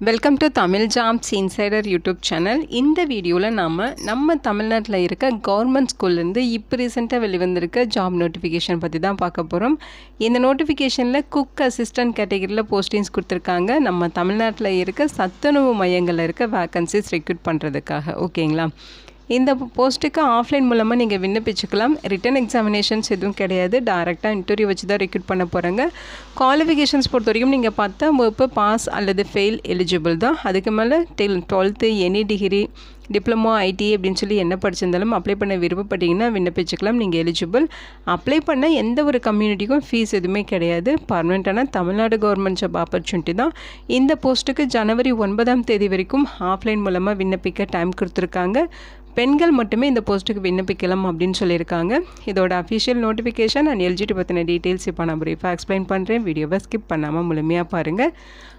Welcome to Tamil jobs insider YouTube channel இந்த வீடியோவில் நாம் நம்ம தமிழ்நாட்டில் இருக்க கவர்மெண்ட் ஸ்கூல்லேருந்து இப்போ ரீசெண்டாக வெளிவந்திருக்க ஜாப் நோட்டிஃபிகேஷன் பற்றி தான் பார்க்க போகிறோம் இந்த நோட்டிஃபிகேஷனில் குக் அசிஸ்டன்ட் கேட்டகரியில் போஸ்டிங்ஸ் கொடுத்துருக்காங்க. நம்ம தமிழ்நாட்டில் இருக்க சத்துணவு மையங்களில் இருக்க வேக்கன்சிஸ் ரெக்ரூட் பண்ணுறதுக்காக ஓகேங்களா இந்த போஸ்ட்டுக்கு ஆஃப்லைன் மூலமாக நீங்கள் விண்ணப்பிச்சுக்கலாம். ரிட்டன் எக்ஸாமினேஷன்ஸ் எதுவும் கிடையாது. டேரெக்டாக இன்டர்வியூ வச்சு தான் ரெக்ரூட் பண்ண போகிறாங்க குவாலிஃபிகேஷன்ஸ் பொறுத்த வரைக்கும் நீங்கள் பார்த்தா வகுப்பு பாஸ் அல்லது ஃபெயில் எலிஜிபிள் தான். அதுக்கு மேலே del twelfth any degree diploma IT அப்படின்னு சொல்லி என்ன படிச்சிருந்தாலும் அப்ளை பண்ண விருப்பப்பட்டீங்கன்னா விண்ணப்பிச்சுக்கலாம். நீங்கள் எலிஜிபிள் அப்ளை பண்ண எந்த ஒரு கம்யூனிட்டிக்கும் ஃபீஸ் எதுவுமே கிடையாது. பர்மனெண்ட்டான தமிழ்நாடு கவர்மெண்ட் ஜாப் ஆப்பர்ச்சுனிட்டி தான். இந்த போஸ்ட்டுக்கு ஜனவரி ஒன்பதாம் தேதி வரைக்கும் ஆஃப்லைன் மூலமாக விண்ணப்பிக்க டைம் கொடுத்துருக்காங்க. பெண்கள் மட்டுமே இந்த போஸ்ட்டுக்கு விண்ணப்பிக்கலாம் அப்படின்னு சொல்லியிருக்காங்க. இதோட அஃபிஷியல் நோட்டிஃபிகேஷன் அண்ட் எல்ஜிடி பற்றின டீட்டெயில்ஸ் இப்போ நான் ப்ரீஃபாக எக்ஸ்பிளைன் பண்ணுறேன் வீடியோவை ஸ்கிப் பண்ணாமல் முழுமையாக பாருங்கள்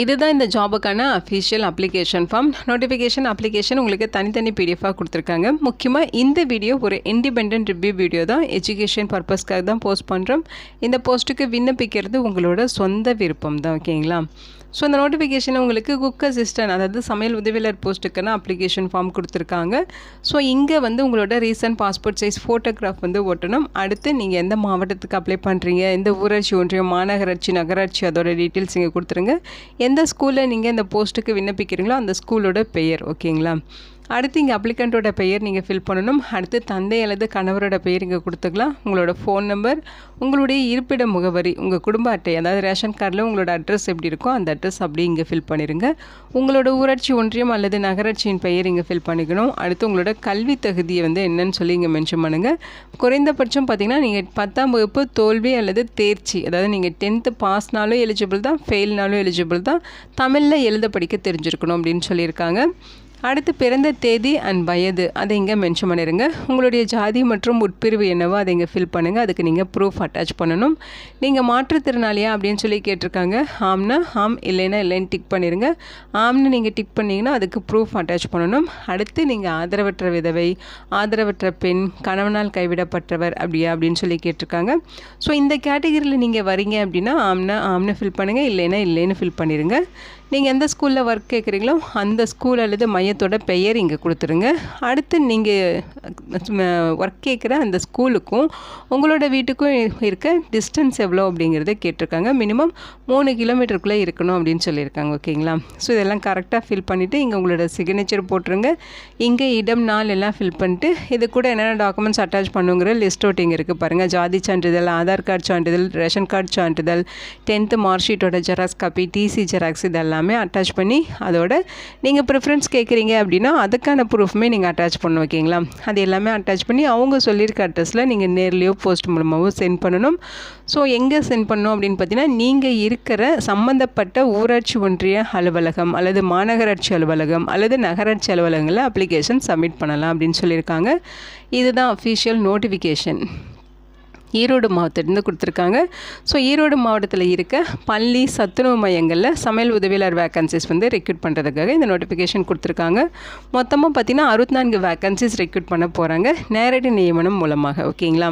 இதுதான் இந்த ஜாபுக்கான official application form notification application உங்களுக்கு தனித்தனி பிடிஎஃபாக கொடுத்துருக்காங்க. முக்கியமாக இந்த வீடியோ ஒரு இண்டிபெண்ட் ரிவ்யூ வீடியோ தான். எஜுகேஷன் பர்பஸ்க்காக தான் போஸ்ட் பண்ணுறோம் இந்த போஸ்ட்டுக்கு விண்ணப்பிக்கிறது உங்களோட சொந்த விருப்பம் தான் ஓகேங்களா ஸோ இந்த நோட்டிஃபிகேஷன் உங்களுக்கு குக் அசிஸ்டன்ட் அதாவது சமையல் உதவியாளர் போஸ்ட்டுக்கான அப்ளிகேஷன் ஃபார்ம் கொடுத்துருக்காங்க. ஸோ இங்கே வந்து உங்களோட ரீசன்ட் பாஸ்போர்ட் சைஸ் ஃபோட்டோகிராஃப் வந்து ஒட்டணும். அடுத்து நீங்கள் எந்த மாவட்டத்துக்கு அப்ளை பண்ணுறீங்க எந்த ஊராட்சி ஒன்றியம் மாநகராட்சி நகராட்சி அதோட டீட்டெயில்ஸ் இங்கே கொடுத்துருங்க. எந்த ஸ்கூலில் நீங்கள் இந்த போஸ்ட்டுக்கு விண்ணப்பிக்கிறீங்களோ அந்த ஸ்கூலோட பெயர் ஓகேங்களா அடுத்து இங்கே அப்ளிகண்ட்டோட பெயர் நீங்கள் ஃபில் பண்ணணும். அடுத்து தந்தை அல்லது கணவரோட பெயர் இங்கே கொடுத்துக்கலாம். உங்களோட ஃபோன் நம்பர் உங்களுடைய இருப்பிட முகவரி உங்கள் குடும்ப அட்டை அதாவது ரேஷன் கார்டில் உங்களோட அட்ரஸ் எப்படி இருக்கோ அந்த அட்ரஸ் அப்படியே இங்கே ஃபில் பண்ணிடுங்க உங்களோட ஊராட்சி ஒன்றியம் அல்லது நகராட்சியின் பெயர் இங்கே ஃபில் பண்ணிக்கணும். அடுத்து உங்களோட கல்வி தகுதியை வந்து என்னன்னு சொல்லி இங்கே மென்ஷன் பண்ணுங்கள் குறைந்தபட்சம் பார்த்தீங்கன்னா நீங்கள் பத்தாம் வகுப்பு தோல்வி அல்லது தேர்ச்சி அதாவது நீங்கள் டென்த்து பாஸ்னாலும் எலிஜிபிள் தான் ஃபெயில்னாலும் எலிஜிபிள் தான் தமிழில் எழுத படிக்க தெரிஞ்சிருக்கணும் அப்படின்னு சொல்லியிருக்காங்க. அடுத்து பிறந்த தேதி அண்ட் வயது. அதை இங்கே மென்ஷன் பண்ணிடுங்க உங்களுடைய ஜாதி மற்றும் உட்பிரிவு என்னவோ அதை இங்கே ஃபில் பண்ணுங்கள் அதுக்கு நீங்கள் ப்ரூஃப் அட்டாச் பண்ணணும். நீங்கள் மாற்றுத்திறனாளியா அப்படின்னு சொல்லி கேட்டிருக்காங்க. ஆம்னா ஆம் இல்லைன்னா இல்லைன்னு டிக் பண்ணிடுங்க ஆம்னு நீங்கள் டிக் பண்ணிங்கன்னா அதுக்கு ப்ரூஃப் அட்டாச் பண்ணணும். அடுத்து நீங்கள் ஆதரவற்ற விதவை ஆதரவற்ற பெண் கணவனால் கைவிடப்பட்டவர் அப்படியா அப்படின்னு சொல்லி கேட்டிருக்காங்க. ஸோ இந்த கேட்டகரியில் நீங்கள் வரீங்க அப்படின்னா ஆம்னா ஆம்னு ஃபில் பண்ணுங்கள் இல்லைன்னா இல்லைன்னு ஃபில் பண்ணிடுங்க நீங்கள் எந்த ஸ்கூலில் ஒர்க் கேட்குறீங்களோ அந்த ஸ்கூல் அல்லது மையத்தோட பெயர் இங்கே கொடுத்துருங்க. அடுத்து நீங்கள் ஒர்க் கேட்குற அந்த ஸ்கூலுக்கும் உங்களோட வீட்டுக்கும் இருக்க டிஸ்டன்ஸ் எவ்வளோ அப்படிங்கிறத கேட்டிருக்காங்க. மினிமம் மூணு கிலோமீட்டருக்குள்ளே இருக்கணும் அப்படின்னு சொல்லியிருக்காங்க. ஓகேங்களா? ஸோ இதெல்லாம் கரெக்டாக ஃபில் பண்ணிவிட்டு இங்கே உங்களோட சிக்னேச்சர் போட்டுருங்க. இங்கே இடம் நாள் எல்லாம் ஃபில் பண்ணிட்டு இது கூட என்னென்ன டாக்குமெண்ட்ஸ் அட்டாச் பண்ணுங்கிற லிஸ்ட் அவுட் இங்கே இருக்குது பாருங்கள் ஜாதி சான்றிதழ் ஆதார் கார்டு சான்றிதழ் ரேஷன் கார்டு சான்றிதழ் டென்த்து மார்க் ஷீட்டோட ஜெராக்ஸ் காப்பி டிசி ஜெராக்ஸ் இதெல்லாம் எல்லாமே அட்டாச் பண்ணி அதோட நீங்கள் ப்ரிஃபரன்ஸ் கேட்குறீங்க அப்படின்னா அதுக்கான ப்ரூஃப்மே நீங்கள் அட்டாச் பண்ண ஓகேங்களா? அது எல்லாமே அட்டாச் பண்ணி அவங்க சொல்லியிருக்க அட்ரஸில் நீங்கள் நேர்லேயோ போஸ்ட் மூலமாகவோ சென்ட் பண்ணணும். ஸோ எங்கே சென்ட் பண்ணணும் அப்படின்னு பார்த்தீங்கன்னா நீங்கள் இருக்கிற சம்மந்தப்பட்ட ஊராட்சி ஒன்றிய அலுவலகம் அல்லது மாநகராட்சி அலுவலகம் அல்லது நகராட்சி அலுவலகங்களில் அப்ளிகேஷன் சப்மிட் பண்ணலாம் அப்படின்னு சொல்லியிருக்காங்க. இதுதான் அஃபீஷியல் நோட்டிஃபிகேஷன் ஈரோடு மாவட்டத்திலிருந்து கொடுத்துருக்காங்க. ஸோ ஈரோடு மாவட்டத்தில் இருக்க பள்ளி சத்துணவு மையங்களில் சமையல் உதவியாளர் வேக்கன்சிஸ் வந்து ரெக்ரூட் பண்ணுறதுக்காக இந்த நோட்டிஃபிகேஷன் கொடுத்துருக்காங்க. மொத்தமாக பார்த்திங்கன்னா அறுபத்தி நான்கு வேக்கன்சிஸ் ரெக்ரூட் பண்ண போகிறாங்க நேரடி நியமனம் மூலமாக ஓகேங்களா?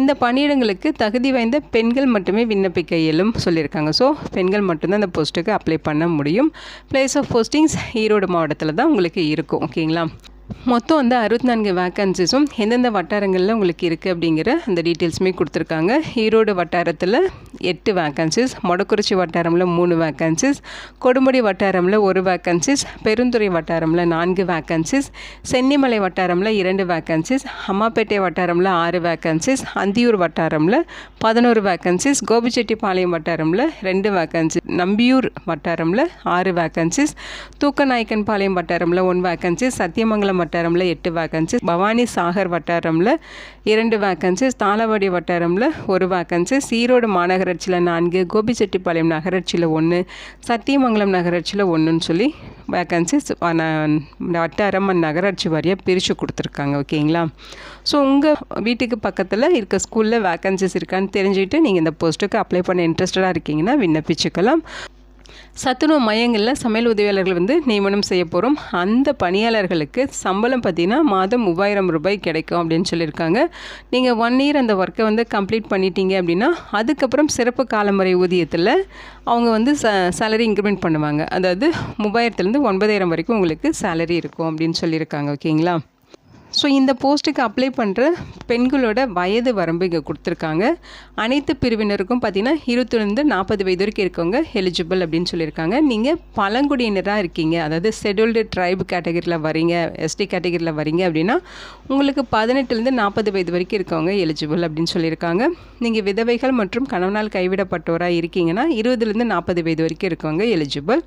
இந்த பணியிடங்களுக்கு தகுதி வாய்ந்த பெண்கள் மட்டுமே விண்ணப்பிக்க இயலும் சொல்லியிருக்காங்க. ஸோ பெண்கள் மட்டும்தான் அந்த போஸ்ட்டுக்கு அப்ளை பண்ண முடியும். பிளேஸ் ஆஃப் போஸ்டிங்ஸ் ஈரோடு மாவட்டத்தில் தான் உங்களுக்கு இருக்கும் ஓகேங்களா? மொத்தம் வந்து அறுபத்தி நான்கு வேக்கன்சிஸும் எந்தெந்த வட்டாரங்களில் உங்களுக்கு இருக்குது அப்படிங்கிற அந்த டீட்டெயில்ஸுமே கொடுத்துருக்காங்க. ஈரோடு வட்டாரத்தில் எட்டு வேக்கன்சிஸ் மொடக்குறிச்சி வட்டாரமில் மூணு வேக்கன்சிஸ் கொடுமுடி வட்டாரமில் ஒரு வேக்கன்சிஸ் பெருந்துறை வட்டாரமில் நான்கு வேக்கன்சிஸ் சென்னிமலை வட்டாரமில் இரண்டு வேக்கன்சிஸ் அம்மாப்பேட்டை வட்டாரமில் ஆறு வேக்கன்சிஸ் அந்தியூர் வட்டாரமில் பதினோரு வேக்கன்சிஸ் கோபிச்செட்டிப்பாளையம் வட்டாரமில் ரெண்டு வேக்கன்சி நம்பியூர் வட்டாரமில் ஆறு வேக்கன்சிஸ் தூக்கநாயக்கன்பாளையம் வட்டாரமில் ஒன் வேக்கன்சிஸ் சத்தியமங்கலம் வட்டாரமில் எட்டு வேக்கன்சிஸ் பவானி சாகர் வட்டாரமில் இரண்டு வேக்கன்சிஸ் தாளவாடி வட்டாரமில் ஒரு வேக்கன்சிஸ் ஈரோடு மாநகர நகராட்சியில் நான்கு கோபிச்செட்டிப்பாளையம் நகராட்சியில் ஒன்று சத்தியமங்கலம் நகராட்சியில் ஒன்றுன்னு சொல்லி வேக்கன்சிஸ் வட்டாரம் நகராட்சி வாரியாக பிரித்து கொடுத்துருக்காங்க ஓகேங்களா? ஸோ உங்கள் வீட்டுக்கு பக்கத்தில் இருக்க ஸ்கூலில் வேக்கன்சிஸ் இருக்கான்னு தெரிஞ்சுக்கிட்டு நீங்கள் இந்த போஸ்ட்டுக்கு அப்ளை பண்ண இன்ட்ரெஸ்டடாக இருக்கீங்கன்னா விண்ணப்பிச்சுக்கலாம். சத்துணவு மையங்களில் சமையல் உதவியாளர்கள் வந்து நியமனம் செய்ய போகிறோம் அந்த பணியாளர்களுக்கு சம்பளம் பார்த்திங்கன்னா மாதம் மூவாயிரம் ரூபாய் கிடைக்கும் அப்படின்னு சொல்லியிருக்காங்க. நீங்கள் ஒன் இயர் அந்த ஒர்க்கை வந்து கம்ப்ளீட் பண்ணிட்டீங்க அப்படின்னா அதுக்கப்புறம் சிறப்பு காலமுறை ஊதியத்தில் அவங்க வந்து ச சேலரி இன்க்ரிமெண்ட் பண்ணுவாங்க. அதாவது மூவாயிரத்துலேருந்து ஒன்பதாயிரம் வரைக்கும் உங்களுக்கு சேலரி இருக்கும் அப்படின்னு சொல்லியிருக்காங்க ஓகேங்களா ஸோ இந்த போஸ்ட்டுக்கு அப்ளை பண்ணுற பெண்களோட வயது வரம்பு இங்கே கொடுத்துருக்காங்க. அனைத்து பிரிவினருக்கும் பார்த்தீங்கன்னா இருபத்துலேருந்து நாற்பது வயது வரைக்கும் இருக்கவங்க எலிஜிபிள் அப்படின்னு சொல்லியிருக்காங்க. நீங்கள் பழங்குடியினராக இருக்கீங்க. அதாவது ஷெடியூல்டு ட்ரைப் கேட்டகரியில் வரீங்க எஸ்டி கேட்டகரியில் வரீங்க அப்படின்னா உங்களுக்கு பதினெட்டுலேருந்து நாற்பது வயது வரைக்கும் இருக்கவங்க எலிஜிபிள் அப்படின்னு சொல்லியிருக்காங்க. நீங்கள் விதவைகள் மற்றும் கணவனால் கைவிடப்பட்டோராக இருக்கீங்கன்னா இருபதுலேருந்து நாற்பது வயது வரைக்கும் இருக்கவங்க எலிஜிபிள்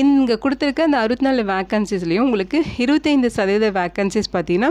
இங்கே கொடுத்துருக்க அந்த அறுபத்தி நாலு வேக்கன்சிஸ்லேயும் உங்களுக்கு இருபத்தைந்து சதவீத வேக்கன்சிஸ் பார்த்தீங்கன்னா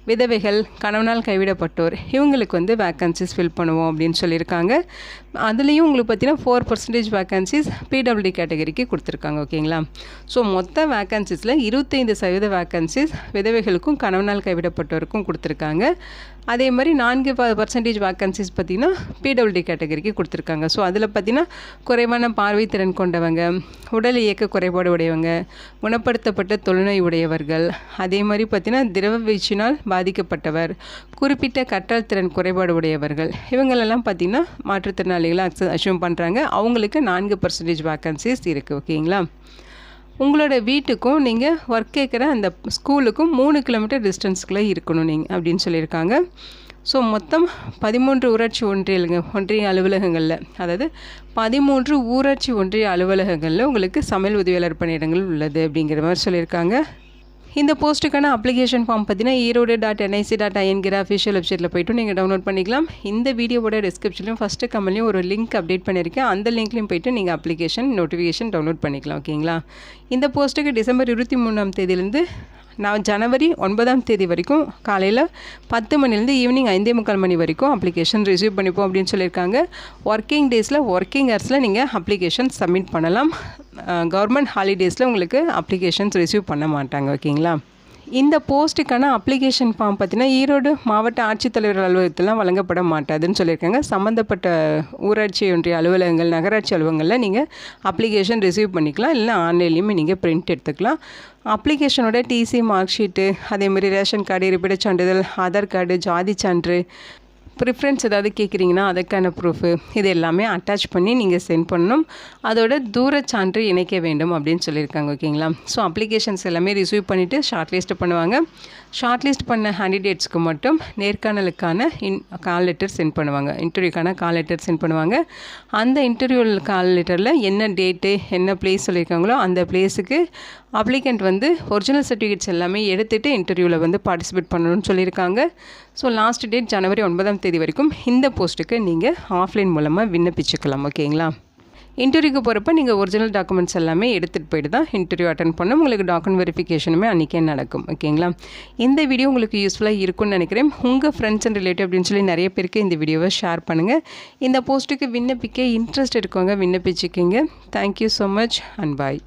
விதவைகள் கணவனால் கைவிடப்பட்டோர் இவங்களுக்கு வந்து வேக்கன்சிஸ் ஃபில் பண்ணுவோம் அப்படின்னு சொல்லியிருக்காங்க. அதுலேயும் உங்களுக்கு பார்த்தீங்கன்னா ஃபோர் பர்சன்டேஜ் வேக்கன்சிஸ் பிடபிள்யூ கேட்டகரிக்கு கொடுத்துருக்காங்க ஓகேங்களா? ஸோ மொத்த வேக்கன்சிஸில் இருபத்தைந்து சதவீத வேக்கன்சிஸ் விதவைகளுக்கும் கணவனால் கைவிடப்பட்டோருக்கும் கொடுத்துருக்காங்க. அதே மாதிரி நான்கு ப பர்சன்டேஜ் வேக்கன்சிஸ் பார்த்திங்கன்னா பிடபிள்யூ கேட்டகரிக்கு கொடுத்துருக்காங்க. ஸோ அதில் பார்த்திங்கன்னா குறைவான பார்வைத்திறன் கொண்டவங்க உடல் இயக்க குறைபாடு உடையவங்க குணப்படுத்தப்பட்ட தொழுநோய் உடையவர்கள் அதே மாதிரி பார்த்திங்கன்னா திரவ வீச்சினால் பாதிக்கப்பட்டவர். குறிப்பிட்ட கற்றல் திறன் குறைபாடு உடையவர்கள். இவங்களெல்லாம் பார்த்திங்கன்னா மாற்றுத்திறனாளிகளாக அக்ச அசியூம் பண்ணுறாங்க அவங்களுக்கு நான்கு பர்சன்டேஜ் வேக்கன்சிஸ் இருக்குது ஓகேங்களா? உங்களோட வீட்டுக்கும் நீங்கள் ஒர்க் கேட்குற அந்த ஸ்கூலுக்கும் மூணு கிலோமீட்டர் டிஸ்டன்ஸ்க்குள்ளே இருக்கணும் நீங்கள் அப்படின்னு சொல்லியிருக்காங்க. ஸோ மொத்தம் பதிமூன்று ஊராட்சி ஒன்றியலுங்க ஒன்றிய அலுவலகங்களில் அதாவது பதிமூன்று ஊராட்சி ஒன்றிய அலுவலகங்களில் உங்களுக்கு சமையல் உதவியாளர் பணியிடங்கள் உள்ளது அப்படிங்கிற மாதிரி சொல்லியிருக்காங்க. இந்த போஸ்ட்டுக்கான அப்ளிகேஷன் ஃபார்ம் பார்த்தீங்கன்னா ஈரோடு டாட் என்ஐசி டாட் ஐஎன்கிற அஃபிஷியல் வெப்சைட்டில் போய்ட்டு நீங்கள் டவுன்லோட் பண்ணிக்கலாம். இந்த வீடியோவோட டிஸ்கிரிப்ஷன்லையும் ஃபஸ்ட்டு கம்மலையும் ஒரு லிங்க் அப்டேட் பண்ணியிருக்கேன். அந்த லிங்க்லையும் போய்ட்டு நீங்கள் அப்ளிகேஷன் நோட்டிஃபிகேஷன் டவுன்லோட் பண்ணிக்கலாம் ஓகேங்களா இந்த போஸ்ட்டுக்கு டிசம்பர் இருபத்தி மூணாம் தேதியிலேருந்து நான் ஜனவரி ஒன்பதாம் தேதி வரைக்கும் காலையில் பத்து மணிலேருந்து ஈவினிங் ஐந்தே முக்கால் மணி வரைக்கும் அப்ளிகேஷன் ரிசீவ் பண்ணிப்போம் அப்படின்னு சொல்லியிருக்காங்க. ஒர்க்கிங் டேஸில் ஒர்க்கிங் ஹவர்ஸில் நீங்கள் அப்ளிகேஷன் சப்மிட் பண்ணலாம். கவர்மெண்ட் ஹாலிடேஸில் உங்களுக்கு அப்ளிகேஷன்ஸ் ரிசீவ் பண்ண மாட்டாங்க ஓகேங்களா இந்த போஸ்ட்டுக்கான அப்ளிகேஷன் ஃபார்ம் பார்த்தீங்கன்னா ஈரோடு மாவட்ட ஆட்சித்தலைவர் அலுவலகத்திலாம் வழங்கப்பட மாட்டாதுன்னு சொல்லியிருக்காங்க. சம்மந்தப்பட்ட ஊராட்சி ஒன்றிய அலுவலகங்கள் நகராட்சி அலுவலகங்களில் நீங்கள் அப்ளிகேஷன் ரிசீவ் பண்ணிக்கலாம். இல்லைனா ஆன்லைன்லேயுமே நீங்கள் பிரிண்ட் எடுத்துக்கலாம். அப்ளிகேஷனோட டிசி மார்க் ஷீட்டு அதேமாதிரி ரேஷன் கார்டு இருப்பிடச் சான்றிதழ் ஆதார் கார்டு ஜாதி சான்று ப்ரிஃபரன்ஸ் ஏதாவது கேட்குறீங்கன்னா அதுக்கான ப்ரூஃபு இது எல்லாமே அட்டாச் பண்ணி நீங்கள் சென்ட் பண்ணணும். அதோட தூரச் சான்று இணைக்க வேண்டும் அப்படின்னு சொல்லியிருக்காங்க ஓகேங்களா ஸோ அப்ளிகேஷன்ஸ் எல்லாமே ரிசீவ் பண்ணிவிட்டு ஷார்ட் லிஸ்ட் பண்ணுவாங்க. ஷார்ட் லிஸ்ட் பண்ண கேண்டிடேட்ஸ்க்கு மட்டும் நேர்காணலுக்கான இன் கால் லெட்டர் சென்ட் பண்ணுவாங்க. இன்டர்வியூக்கான கால் லெட்டர் சென்ட் பண்ணுவாங்க. அந்த இன்டர்வியூ கால் லெட்டரில் என்ன டேட்டு என்ன பிளேஸ் சொல்லியிருக்காங்களோ அந்த பிளேஸுக்கு அப்ளிகண்ட் வந்து ஒரிஜினல் சர்டிஃபிகேட்ஸ் எல்லாமே எடுத்துகிட்டு இன்டர்வியூவில் வந்து பார்ட்டிசிபேட் பண்ணணும்னு சொல்லியிருக்காங்க. ஸோ லாஸ்ட் டேட் ஜனவரி ஒன்பதாம் தேதி வரைக்கும் இந்த போஸ்ட்டுக்கு நீங்கள் ஆஃப்லைன் மூலமாக விண்ணப்பிச்சுக்கலாம் ஓகேங்களா இன்டர்வியூக்கு போகிறப்ப நீங்கள் ஒரிஜினல் டாக்குமெண்ட்ஸ் எல்லாமே எடுத்துகிட்டு போயிட்டு தான் இன்டர்வியூ அட்டன் பண்ணணும். உங்களுக்கு டாக்குமெண்ட் வெரிஃபிகேஷனுமே அன்றைக்கே நடக்கும் ஓகேங்களா இந்த வீடியோ உங்களுக்கு யூஸ்ஃபுல்லாக இருக்கும்னு நினைக்கிறேன். உங்கள் ஃப்ரெண்ட்ஸ் அண்ட் ரிலேட்டிவ் அப்படின்னு சொல்லி நிறைய பேருக்கு இந்த வீடியோவை ஷேர் பண்ணுங்கள் இந்த போஸ்ட்டுக்கு விண்ணப்பிக்க இன்ட்ரெஸ்ட் இருக்கவங்க விண்ணப்பிச்சுக்கிங்க. Thank you so much and bye